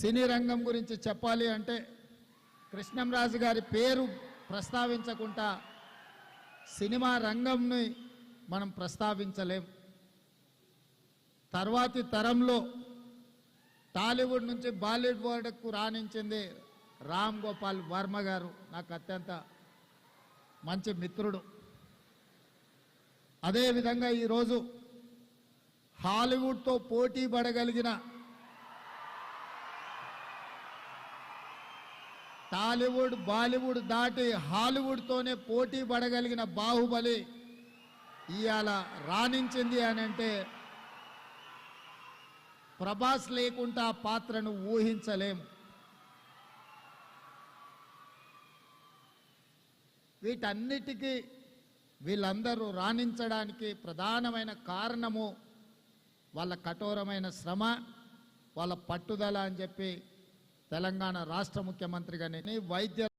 సినీ రంగం గురించి చెప్పాలి అంటే కృష్ణంరాజు గారి పేరు ప్రస్తావించకుండా సినిమా రంగంని మనం ప్రస్తావించలేం. తర్వాతి తరంలో టాలీవుడ్ నుంచి బాలీవుడ్కు రాణించింది రామ్ గోపాల్ వర్మ గారు. నాకు అత్యంత మంచి మిత్రుడు. అదేవిధంగా ఈరోజు హాలీవుడ్తో పోటీ పడగలిగిన టాలీవుడ్ బాలీవుడ్ దాటి హాలీవుడ్తోనే పోటీ పడగలిగిన బాహుబలి ఇవాళ రాణించింది అని అంటే ప్రభాస్ లేకుండా ఆ పాత్రను ఊహించలేం. వీటన్నిటికీ వీళ్ళందరూ రాణించడానికి ప్రధానమైన కారణము వాళ్ళ కఠోరమైన శ్రమ వాళ్ళ పట్టుదల అని చెప్పి తెలంగాణ రాష్ట్ర ముఖ్యమంత్రిగా వైద్య